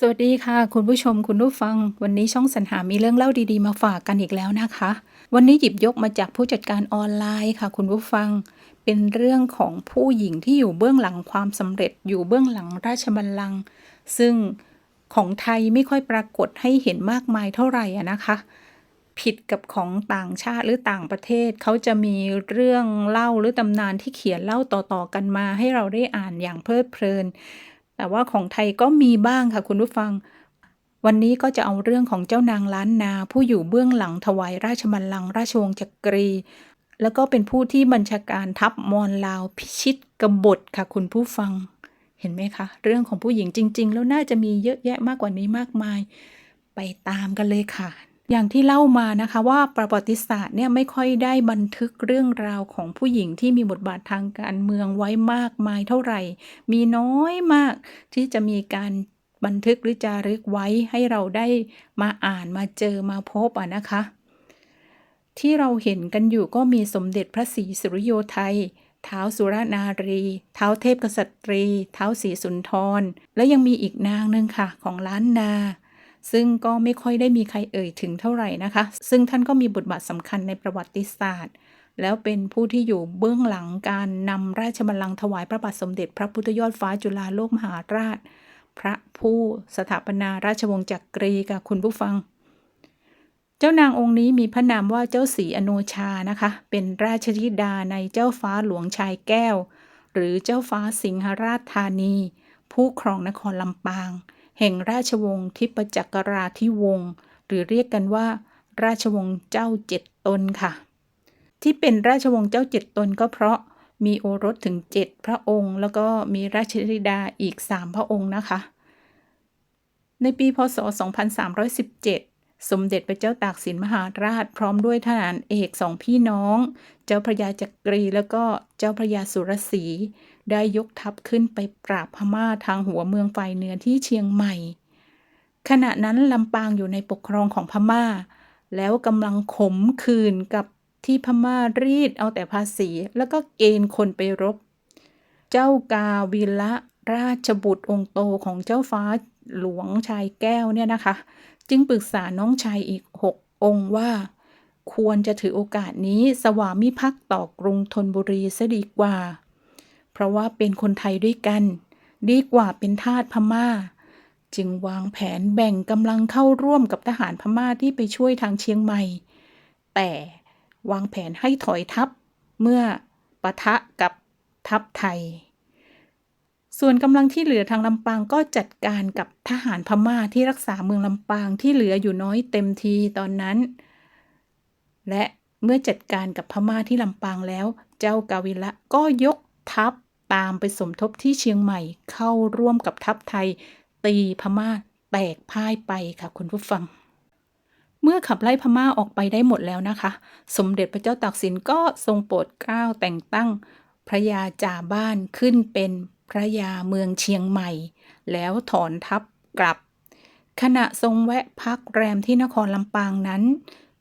สวัสดีค่ะ คุณผู้ชมคุณผู้ฟัง วันนี้ช่องสรรหามีเรื่องเล่าดีๆ มาฝากกันอีกแล้วนะคะ วันนี้หยิบยกมาจากผู้จัดการออนไลน์ค่ะ คุณผู้ฟัง เป็นเรื่องของผู้หญิงที่อยู่เบื้องหลังความสำเร็จอยู่เบื้องหลังราชบัลลังก์ซึ่งของไทยไม่ค่อยปรากฏให้เห็นมากมายเท่าไหร่นะคะ ผิดกับของต่างชาติหรือต่างประเทศเขาจะมีเรื่องเล่าหรือตำนานที่เขียนเล่าต่อๆกันมา ให้เราได้อ่านอย่างเพลิดเพลิน แต่ว่าของไทยก็มีบ้างค่ะคุณผู้ฟัง วันนี้ก็จะเอาเรื่องของเจ้านางล้านนา ผู้อยู่เบื้องหลังถวายราชบัลลังก์ราชวงศ์จักรี แล้วก็เป็นผู้ที่บัญชาการทัพมอญลาวพิชิตกบฏค่ะคุณผู้ฟัง เห็นไหมคะ เรื่องของผู้หญิงจริง ๆ แล้วน่าจะมีเยอะแยะมากกว่านี้มากมาย ไปตามกันเลยค่ะ อย่างที่เล่ามานะคะว่าประวัติศาสตร์เนี่ยไม่ค่อยได้บันทึกเรื่องราวของผู้หญิงที่มีบทบาททางการเมืองไว้มากมายเท่าไหร่ มีน้อยมากที่จะมีการบันทึกหรือจารึกไว้ให้เราได้มาอ่านมาเจอมาพบอะนะคะ ที่เราเห็นกันอยู่ก็มีสมเด็จพระศรีสุริโยไทยเท้าวสุรนารี เท้าวเทพกษัตรี เท้าวศรีสุนทร และยังมีอีกนางหนึ่งค่ะ ของล้านนา ซึ่งก็ไม่ค่อยได้มีใครเอ่ยถึงเท่าไหร่นะคะ ซึ่งท่านก็มีบทบาทสำคัญในประวัติศาสตร์ แล้วเป็นผู้ที่อยู่เบื้องหลังการนำราชบัลลังก์ถวายพระบาทสมเด็จ พระพุทธยอดฟ้าจุฬาโลกมหาราช พระผู้สถาปนาราชวงศ์จักรีกับคุณผู้ฟัง เจ้านางองค์นี้มีพระนามว่าเจ้าศรีอโนชานะคะ เป็นราชธิดาในเจ้าฟ้าหลวงชายแก้ว หรือเจ้าฟ้าสิงหราชธานี ผู้ครองนครลำปาง แห่งราชวงศ์ทิปจักราธิวงศ์หรือเรียกกันว่า ราชวงศ์เจ้าเจ็ดตนค่ะ ที่เป็นราชวงศ์เจ้าเจ็ดตนก็เพราะมีโอรสถึงเจ็ดพระองค์ แล้วก็มีราชธิดาอีกสามพระองค์นะคะ ในปีพศ 2317 สมเด็จพระเจ้าตากสินมหาราช พร้อมด้วยทหารเอกสองพี่น้อง เจ้าพระยาจักรีแล้วก็เจ้าพระยาสุรศรี ได้ยกทัพขึ้นไปปราบพม่าทางหัวเมืองฝ่ายเหนือที่เชียงใหม่ ขณะนั้นลำปางอยู่ในปกครองของพม่า แล้วกำลังขมคืนกับที่พม่ารีดเอาแต่ภาษีแล้วก็เกณฑ์คนไปรบ เจ้ากาวิละราชบุตรองค์โตของเจ้าฟ้าหลวงชายแก้วเนี่ยนะคะ จึงปรึกษาน้องชายอีกหกองค์ว่า ควรจะถือโอกาสนี้สวามิภักดิ์ต่อกรุงธนบุรีซะดีกว่า เพราะว่าเป็นคนไทยด้วยกัน ดีกว่าเป็นทาสพม่า จึงวางแผนแบ่งกำลังเข้าร่วมกับทหารพม่าที่ไปช่วยทางเชียงใหม่ แต่วางแผนให้ถอยทัพเมื่อปะทะกับทัพไทย ส่วนกำลังที่เหลือทางลำปางก็จัดการกับทหารพม่าที่รักษาเมืองลำปางที่เหลืออยู่น้อยเต็มทีตอนนั้น และเมื่อจัดการกับพม่าที่ลำปางแล้ว เจ้ากาวิละก็ยกทัพ ตามไปสมทบที่เชียงใหม่เข้าร่วมกับทัพไทย ตีพม่าแตกพ่ายไปค่ะคุณผู้ฟัง เมื่อขับไล่พม่าออกไปได้หมดแล้วนะคะ สมเด็จพระเจ้าตากสินก็ทรงโปรดเกล้าแต่งตั้ง พระยาจ่าบ้านขึ้นเป็นพระยาเมืองเชียงใหม่ แล้วถอนทัพกลับ ขณะทรงแวะพักแรมที่นครลำปางนั้น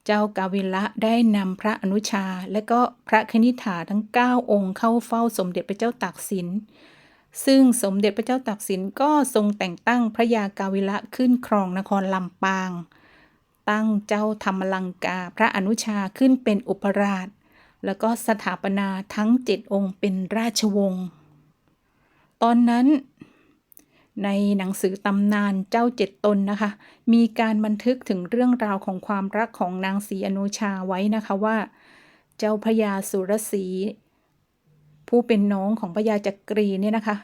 เจ้ากาวิละได้นำพระอนุชา และก็พระคณิษฐาทั้ง 9 องค์เข้าเฝ้าสมเด็จพระเจ้าตากสิน ซึ่งสมเด็จพระเจ้าตากสินก็ทรงแต่งตั้งพระยากาวิละขึ้นครองนครลำปาง ตั้งเจ้าธรรมลังกาพระอนุชาขึ้นเป็นอุปราช แล้วก็สถาปนาทั้งเจ็ดองค์เป็นราชวงศ์ ตอนนั้น ในหนังสือตำนานเจ้าเจ็ดตนนะคะ มีการบันทึกถึงเรื่องราวของความรักของนางศรีอนุชาไว้นะคะว่า เจ้าพระยาสุรศีผู้เป็นน้องของพระยาจักรีเนี่ยนะคะ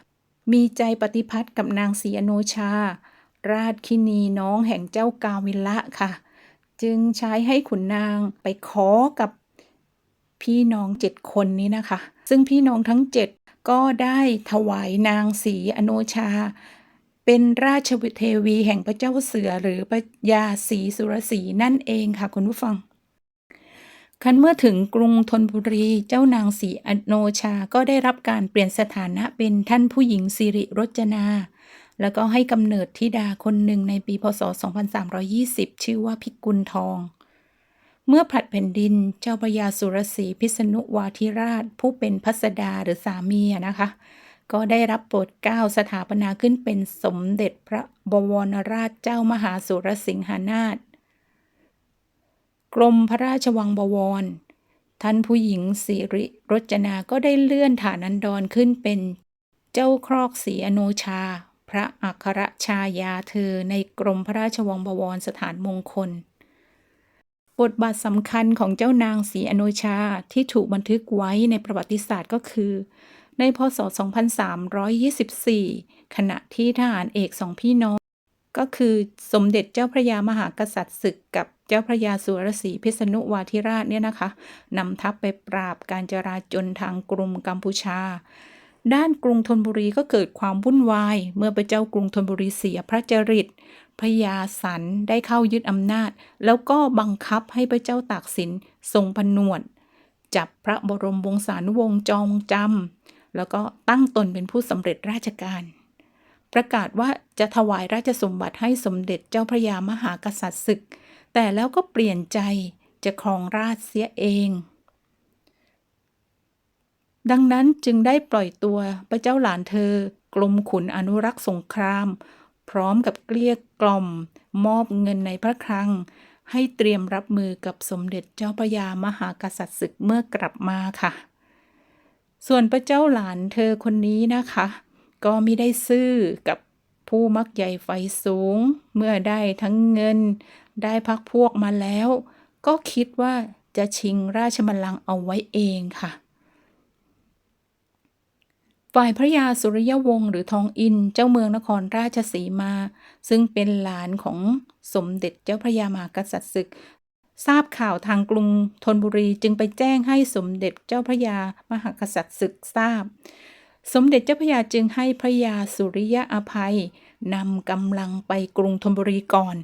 มีใจปฏิพัทธ์กับนางศรีอนุชา ราชคินีน้องแห่งเจ้ากาวิละค่ะ จึงใช้ให้ขุนนางไปขอกับพี่น้องเจ็ดคนนี้นะคะ ซึ่งพี่น้องทั้งเจ็ดก็ได้ถวายนางศรีอโนชา เป็นราชวิเทวีแห่งพระเจ้าเสือหรือพระยาศรีสุรศรีนั่นเองค่ะคุณผู้ฟังคันเมื่อถึงกรุงธนบุรีเจ้านางศรีอโนชาก็ได้รับการเปลี่ยนสถานะเป็นท่านผู้หญิงสิริรจนา แล้วก็ให้กำเนิดธิดาคนหนึ่งในปีพศ 2320 ชื่อว่าพิกุลทอง เมื่อผลัดแผ่นดินเจ้าพระยาสุรศรีพิษณุวาธิราช ผู้เป็นพัสดาหรือสามีนะคะ ก็ได้รับโปรดเกล้าสถาปนาขึ้นเป็นสมเด็จพระบวรราชเจ้ามหาสุรสิงหานาถกรมพระราชวังบวร ท่านผู้หญิงสิริรจนาก็ได้เลื่อนฐานันดรขึ้นเป็นเจ้าครอกศรีอโนชา พระอัครชายาเธอในกรมพระราชวังบวรสถานมงคล บทบาทสำคัญของเจ้านางศรีอโนชาที่ถูกบันทึกไว้ในประวัติศาสตร์ก็คือ ในพศ 2324 ขณะที่ทหารเอกสองพี่น้อง ก็คือสมเด็จเจ้าพระยามหากษัตริย์ศึกกับเจ้าพระยาสุรศรีพิษณุวาธิราชเนี่ยนะคะนำทัพไปปราบการจราจนทางกรุงกัมพูชา ด้านกรุงธนบุรีก็เกิดความวุ่นวาย เมื่อพระเจ้ากรุงธนบุรีเสียพระจริตพระยาสันได้เข้ายึดอำนาจ แล้วก็บังคับให้พระเจ้าตากสินทรงผนวดจับพระบรมวงศานุวงศ์จองจำ แล้วก็ตั้งตนเป็นผู้สำเร็จราชการ ประกาศว่าจะถวายราชสมบัติให้สมเด็จเจ้าพระยามหากษัตริย์ศึก แต่แล้วก็เปลี่ยนใจจะครองราชเสียเอง ดังนั้นจึงได้ปล่อยตัวพระเจ้าหลานเธอกรมขุนอนุรักษ์สงคราม พร้อมกับเกลี้ยกล่อม มอบเงินในพระคลังให้เตรียมรับมือกับสมเด็จเจ้าพระยามหากษัตริย์ศึกเมื่อกลับมาค่ะ ส่วนพระเจ้าหลานเธอคนนี้นะคะ ก็ไม่ได้ซื่อกับผู้มักใหญ่ไฟสูง เมื่อได้ทั้งเงิน ได้พักพวกมาแล้ว ก็คิดว่าจะชิงราชบัลลังก์เอาไว้เองค่ะ ฝ่ายพระยาสุริยวงศ์หรือทองอินเจ้าเมืองนครราชสีมา ซึ่งเป็นหลานของสมเด็จเจ้าพระยามากษัตริย์ศึก ทราบข่าวทางกรุงธนบุรีจึงไปแจ้งให้สมเด็จเจ้าพระยามหากษัตริย์ศึกทราบ สมเด็จเจ้าพระยาจึงให้พระยาสุริยะอภัยนำกำลังไปกรุงธนบุรีก่อน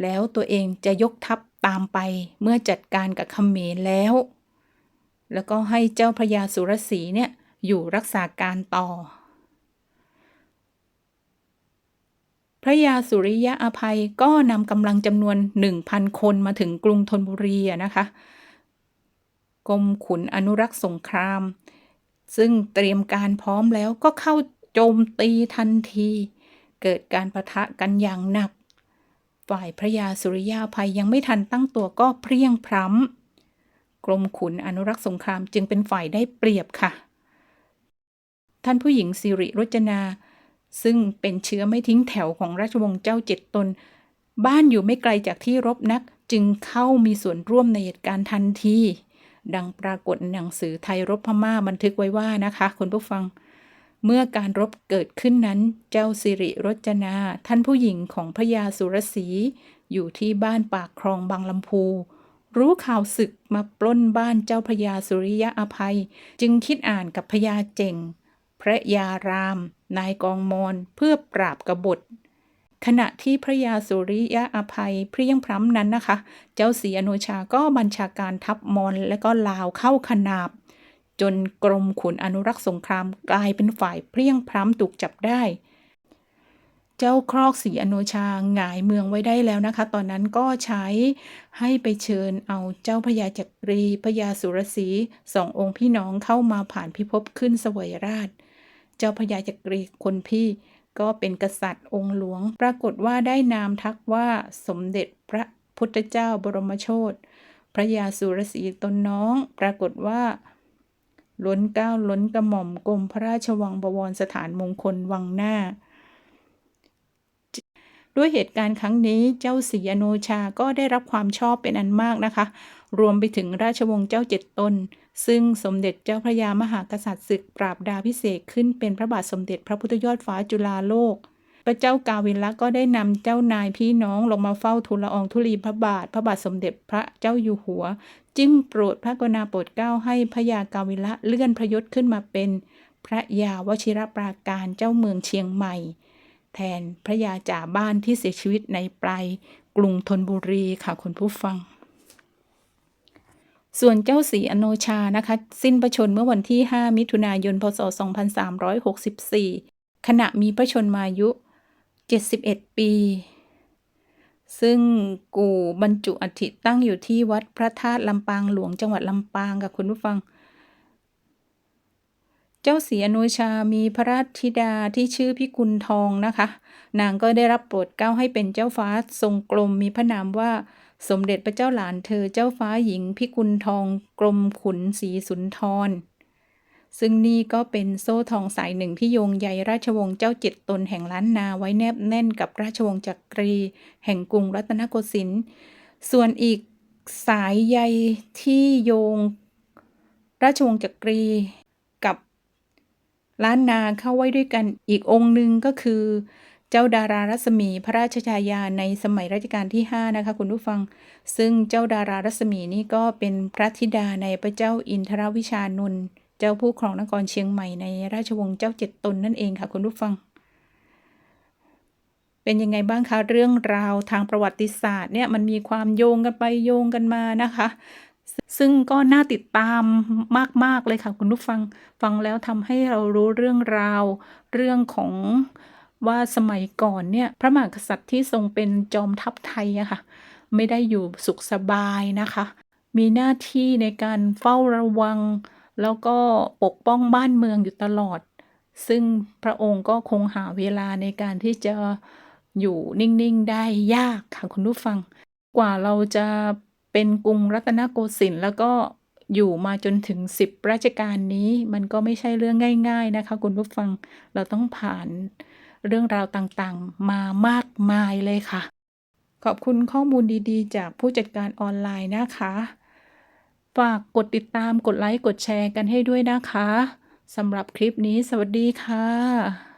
แล้วตัวเองจะยกทัพตามไปเมื่อจัดการกับเขมรแล้ว แล้วก็ให้เจ้าพระยาสุรศีเนี่ยอยู่รักษาการต่อ พระยาสุริยะอภัยก็นำกำลังจำนวน 1,000 คนมาถึงกรุงธนบุรีนะคะกรมขุนอนุรักษ์สงคราม ซึ่งเตรียมการพร้อมแล้วก็เข้าโจมตีทันที เกิดการประทะกันอย่างหนัก ฝ่ายพระยาสุริยาภัยยังไม่ทันตั้งตัวก็เพรียงพร้ำกรมขุนอนุรักษ์สงครามจึงเป็นฝ่ายได้เปรียบค่ะ ท่านผู้หญิงสิริรจนา ซึ่งเป็นเชื้อไม่ทิ้งแถวของราชวงศ์เจ้าเจ็ดตน บ้านอยู่ไม่ไกลจากที่รบนักจึงเข้ามีส่วนร่วมในเหตุการณ์ทันที ดังปรากฏหนังสือไทยรบพม่าบันทึกไว้ว่านะคะคุณผู้ฟัง เมื่อการรบเกิดขึ้นนั้น เจ้าสิริรจนา ท่านผู้หญิงของพระยาสุรศรีอยู่ที่บ้านปากคลองบางลำพู รู้ข่าวศึกมาปล้นบ้านเจ้าพระยาสุริยะอภัย จึงคิดอ่านกับพญาเจงพระยาราม นายกองมอนเพื่อปราบกบฏ ขณะที่พระยาสุริยะอภัยเพรียงพร้ำนั้นนะคะ เจ้าศรีอนุชาก็บัญชาการทัพมอนและก็ลาวเข้าขนาบ จนกรมขุนอนุรักษ์สงครามกลายเป็นฝ่ายเพรียงพร้ำถูกจับได้เจ้าครอกศรีอนุชาหงายเมืองไว้ได้แล้วนะคะ ตอนนั้นก็ใช้ให้ไปเชิญเอาเจ้าพญาจักรีพญาสุรศีสององค์พี่น้องเข้ามาผ่านพิภพขึ้นสวยราช เจ้าพญาจักรีคนพี่ก็เป็นกษัตริย์องค์หลวง ปรากฏว่าได้นามทักว่าสมเด็จพระพุทธเจ้าบรมโชตพระยาสุรศีตนน้อง ปรากฏว่า ล้นเกล้าล้นกระหม่อมกรมพระราชวังบวรสถานมงคลวังหน้า ด้วยเหตุการณ์ครั้งนี้เจ้าศรีอโนชาก็ได้รับความชอบเป็นอันมากนะคะ รวมไปถึงราชวงศ์เจ้าเจ็ดตน ซึ่งสมเด็จเจ้าพระยามหากษัตริย์ศึกปราบดาพิเศษขึ้นเป็นพระบาทสมเด็จพระพุทธยอดฟ้าจุฬาโลก พระเจ้ากาวินละก็ได้นำเจ้านายพี่น้องลงมาเฝ้าทูลละอองธุลีพระบาท พระบาทสมเด็จพระเจ้าอยู่หัว จึงโปรดพระกรุณาโปรดเกล้าให้พระยากาวินละเลื่อนพระยศขึ้นมาเป็น พระยาวชิรปราการเจ้าเมืองเชียงใหม่ แทนพระยาจ่าบ้านที่เสียชีวิตในปลายกรุงธนบุรีค่ะคุณผู้ฟัง ส่วนเจ้าศรีอโนชานะคะ สิ้นพระชนม์เมื่อวันที่ 5 มิถุนายน พศ 2364 ขณะมีพระชนมายุ 71 ปี ซึ่งกู่บรรจุอัฐิตั้งอยู่ที่วัดพระธาตุลำปางหลวงจังหวัดลำปางค่ะคุณผู้ฟัง เจ้าศรีอนุชามีพระราชธิดาที่ชื่อพิกุลทองนะคะ นางก็ได้รับโปรดเกล้าให้เป็นเจ้าฟ้าทรงกรมมีพระนามว่า สมเด็จพระเจ้าหลานเธอเจ้าฟ้าหญิงพิกุลทองกรมขุนศรีสุนทร ซึ่งนี่ก็เป็นโซ่ทองสายหนึ่งที่โยงใยราชวงศ์เจ้าจ็ดตนแห่งล้านนาไว้แนบแน่นกับราชวงศ์จักรี แห่งกรุงรัตนโกสินทร์ ส่วนอีกสายใยที่โยงราชวงศ์จักรีกับล้านนาเข้าไว้ด้วยกันอีกองค์หนึ่งก็คือ เจ้าดารารัศมีพระราชชายาในสมัยรัชกาลที่ 5 นะคะคุณผู้ฟัง ซึ่งเจ้าดารารัศมีนี่ก็เป็นพระธิดาในพระเจ้าอินทรวิชานนเจ้าผู้ครองนครเชียงใหม่ในราชวงศ์เจ้าเจ็ดตนนั่นเองค่ะคุณผู้ฟัง เป็นยังไงบ้างคะเรื่องราวทางประวัติศาสตร์เนี่ยมันมีความโยงกันไปโยงกันมานะคะซึ่งก็น่าติดตามมาก ๆ เลยค่ะคุณผู้ฟัง ฟังแล้วทำให้เรารู้เรื่องราว เรื่องของ ว่าสมัยก่อนเนี่ยพระมหากษัตริย์ที่ทรงเป็นจอมทัพไทยอะค่ะไม่ได้อยู่สุขสบายนะคะ มีหน้าที่ในการเฝ้าระวัง แล้วก็ปกป้องบ้านเมืองอยู่ตลอด ซึ่งพระองค์ก็คงหาเวลาในการที่จะอยู่นิ่ง ๆ ได้ยากค่ะคุณผู้ฟัง กว่าเราจะเป็นกรุงรัตนโกสินทร์แล้วก็อยู่มาจนถึง 10 ราชการนี้ มันก็ไม่ใช่เรื่องง่าย ๆนะคะ คุณผู้ฟังเราต้องผ่าน เรื่องราวต่างๆ มามากมายเลยค่ะ ขอบคุณข้อมูลดีๆ จากผู้จัดการออนไลน์นะคะ ฝากกดติดตามกดไลค์กดแชร์กันให้ด้วยนะคะสำหรับคลิปนี้สวัสดีค่ะ